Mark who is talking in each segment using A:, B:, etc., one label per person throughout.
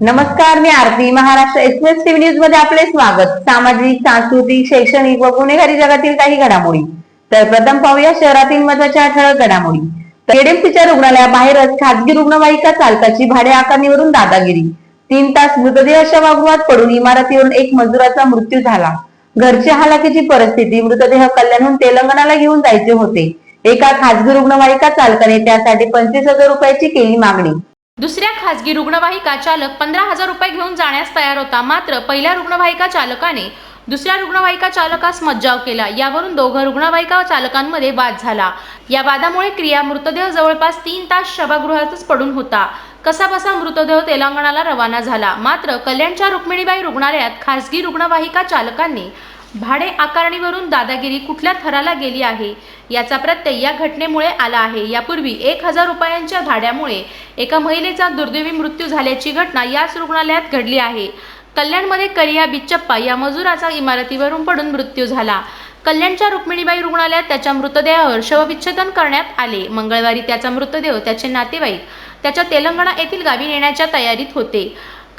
A: नमस्कार मी Aarti. Maharashtra Express TV न्यूजमध्ये आपले स्वागत. सामाजिक सांस्कृतिक शैक्षणिक व गुन्हेगारी जगातील काही घडामोडी. तर प्रथम पाहूया शहरातील महत्त्वाच्या ठळक घडामोडी. केडीएमसीच्या रुग्णालयाबाहेरच खासगी रुग्णवाहिका चालकाची भाडे आकारणीवरून दादागिरी. तीन तास मृतदेह शवागृहात पडून इमारतीवरून एक मजुराचा मृत्यू झाला. घरची हालाकीची परिस्थिती मृतदेह कल्याणहून तेलंगणाला घेऊन जायचे होते. एका खासगी रुग्णवाहिका चालकाने त्यासाठी पंचवीस हजार रुपयाची केली मागणी.
B: दुसऱ्या खासगी रुग्णवाहिका चालक पंधरा हजार रुपये घेऊन जाण्यास तयार होता. मात्र पहिल्या रुग्णवाहिका चालकाने दुसऱ्या रुग्णवाहिका चालकास मज्जाव केला. यावरून दोघं रुग्णवाहिका चालकांमध्ये वाद झाला. या वादामुळे क्रिया मृतदेह जवळपास तीन तास शवागृहातच पडून होता. कसाबसा मृतदेह तेलंगणाला रवाना झाला. मात्र कल्याणच्या रुक्मिणीबाई रुग्णालयात खासगी रुग्णवाहिका चालकांनी भाडे आकारणीवरून दादागिरी कुठल्या थराला गेली आहे? याचा प्रत्यय या घटनेमुळे आला आहे. यापूर्वी एक हजार रुपयांच्या भाड्यामुळे एका महिलेचा दुर्दैवी मृत्यू झाल्याची घटना याच रुग्णालयात घडली आहे. कल्याणमध्ये करिया बिच्चप्पा या मजुराचा इमारतीवरून पडून मृत्यू झाला. कल्याणच्या रुक्मिणीबाई रुग्णालयात त्याच्या मृतदेहावर शवविच्छेदन करण्यात आले. मंगळवारी त्याचा मृतदेह त्याचे नातेवाईक त्याच्या तेलंगणा येथील गावी नेण्याच्या तयारीत होते.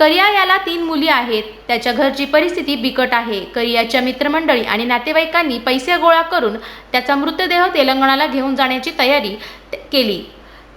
B: करिया याला तीन मुली आहेत. त्याच्या घरची परिस्थिती बिकट आहे. करियाच्या मित्रमंडळी आणि नातेवाईकांनी पैसे गोळा करून त्याचा मृतदेह तेलंगणाला घेऊन जाण्याची तयारी केली.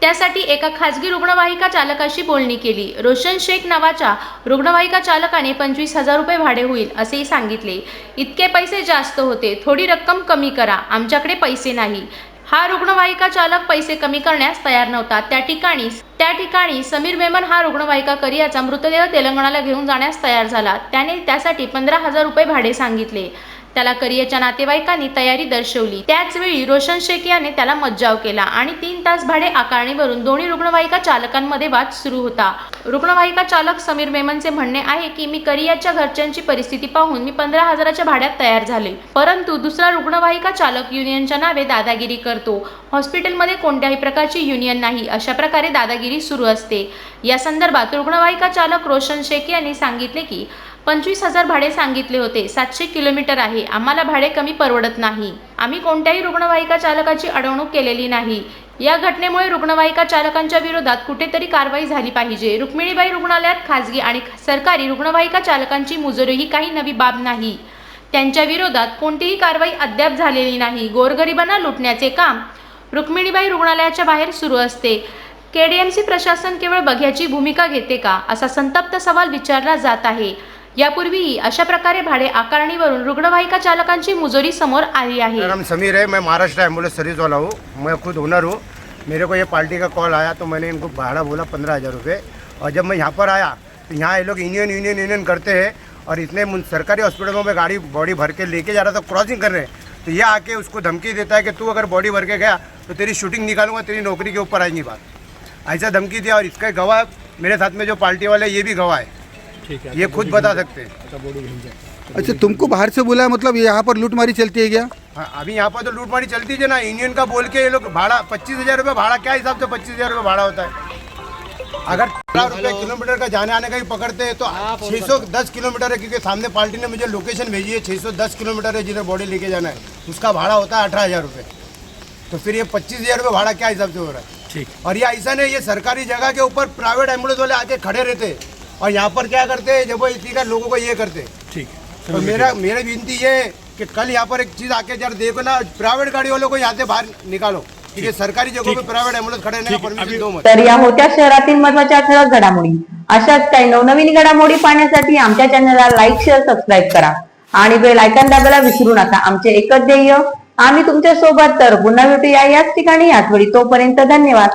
B: त्यासाठी एका खासगी रुग्णवाहिका चालकाशी बोलणी केली. रोशन शेख नावाच्या रुग्णवाहिका चालकाने पंचवीस हजार रुपये भाडे होईल असेही सांगितले. इतके पैसे जास्त होते. थोडी रक्कम कमी करा. आमच्याकडे पैसे नाही. हा रुग्णवाहिका चालक पैसे कमी करण्यास तयार नव्हता. त्या ठिकाणी त्या ठिकाणी समीर मेमन हा रुग्णवाहिका करियाचा मृतदेह तेलंगणाला घेऊन जाण्यास तयार झाला. त्याने त्यासाठी पंधरा हजार रुपये भाडे सांगितले. त्याला करियाच्या नातेवाईकांनी तयारी दर्शवली. त्याचवेळी रोशन शेख याने त्याला मज्जाव केला आणि तीन तास भाडे आकारणीवरून दोन्ही रुग्णवाहिका चालकांमध्ये वाद सुरू होता. रुग्णवाहिका चालक समीर मेमनचे म्हणणे आहे की मी करियाच्या घरच्यांची परिस्थिती पाहून मी पंधरा हजाराच्या भाड्यात तयार झाले. परंतु दुसरा रुग्णवाहिका चालक युनियनच्या नावे दादागिरी करतो. हॉस्पिटलमध्ये कोणत्याही प्रकारची युनियन नाही. अशा प्रकारे दादागिरी सुरू असते. या संदर्भात रुग्णवाहिका चालक रोशन शेख यांनी सांगितले की पंचवीस हजार भाडे सांगितले होते. सातशे किलोमीटर आहे. आम्हाला भाडे कमी परवडत नाही. आम्ही कोणत्याही रुग्णवाहिका चालकाची अडवणूक केलेली नाही. या घटनेमुळे रुग्णवाहिका चालकांच्या विरोधात कुठेतरी कारवाई झाली पाहिजे. रुक्मिणीबाई रुग्णालयात खासगी आणि सरकारी रुग्णवाहिका चालकांची मुजोरी ही काही नवी बाब नाही. त्यांच्या विरोधात कोणतीही कारवाई अद्याप झालेली नाही. गोरगरिबांना लुटण्याचे काम रुक्मिणीबाई रुग्णालयाच्या बाहेर सुरू असते. केडीएमसी प्रशासन केवळ बघ्याची भूमिका घेते का? असा संतप्त सवाल विचारला जात आहे. यापूर्वीही अशा प्रकारे भाडे आकारणीवरून रुग्णवाहिका चालकांची मुजोरी समोर आली आहे.
C: मेरा नाम समीर है मैं महाराष्ट्र एम्बुलेंस सर्विस वाला हूँ. मैं खुद ओनर हूँ. मेरे को ये पार्टी का कॉल आया तो मैंने इनको भाड़ा बोला पंद्रह हज़ार रुपये। और जब मैं यहाँ पर आया तो यहाँ ये लोग यूनियन यूनियन यूनियन करते हैं और इतने मुन- सरकारी हॉस्पिटलों में गाड़ी बॉडी भर के लेके जा रहा था क्रॉसिंग कर रहे हैं तो ये आके उसको धमकी देता है कि तू अगर बॉडी भर के गया तो तेरी शूटिंग निकालूंगा तेरी नौकरी के ऊपर आएगी बात। ऐसा धमकी दिया और इसका गवाह मेरे साथ में जो पार्टी वाले हैं, ये भी गवाह है। ये खुद बता सकते हैं।
D: अच्छा तुमको बाहर से बोला है मतलब यहाँ पर लूटमारी चलती है क्या?
C: हाँ अभी यहाँ पर तो लूटमारी चलती है ना यूनियन का बोल के ये लोग भाड़ा पच्चीस हज़ार रुपये भाड़ा क्या हिसाब से पच्चीस हज़ार रुपये भाड़ा होता है? अगर पंद्रह रुपये किलोमीटर का जाने आने का ही पकड़ते हैं तो छः सौ दस किलोमीटर है क्योंकि सामने पार्टी ने मुझे लोकेशन भेजी है छः सौ दस किलोमीटर है जिधर बॉडी लेके जाना है। उसका भाड़ा होता है अठारह हज़ार रुपये। तो फिर ये पच्चीस हज़ार रुपये भाड़ा क्या हिसाब से हो रहा है?
D: ठीक।
C: और ये ऐसा नहीं ये सरकारी जगह के ऊपर प्राइवेट एंबुलेंस वाले आके खड़े रहते हैं। और यहाँ पर क्या करते हैं? जब वो इतनी का लोगों को ये करते हैं।
D: ठीक
C: तो मेरा मेरा विनती ये है कि कल यहाँ पर एक चीज आके जरा देखो ना प्राइवेट गाड़ी वालों को यहाँ से बाहर निकालो। क्योंकि सरकारी जगहों पे प्राइवेट एम्बुलेंस खड़े का परमिशन दो मत।
A: तर या होत्या शहरातील महत्त्वाच्या ठळक घडामोडी. अशाच काही नवनवीन घडामोडी पाहण्यासाठी आमच्या चॅनलला लाईक शेअर सबस्क्राईब करा. आणि बेल आयकॉन दाबायला विसरू नका. आमचे एकच ध्येय आम्ही तुमच्यासोबत तर पुन्हा भेटूया याच ठिकाणी याच वेळी तोपर्यंत. धन्यवाद.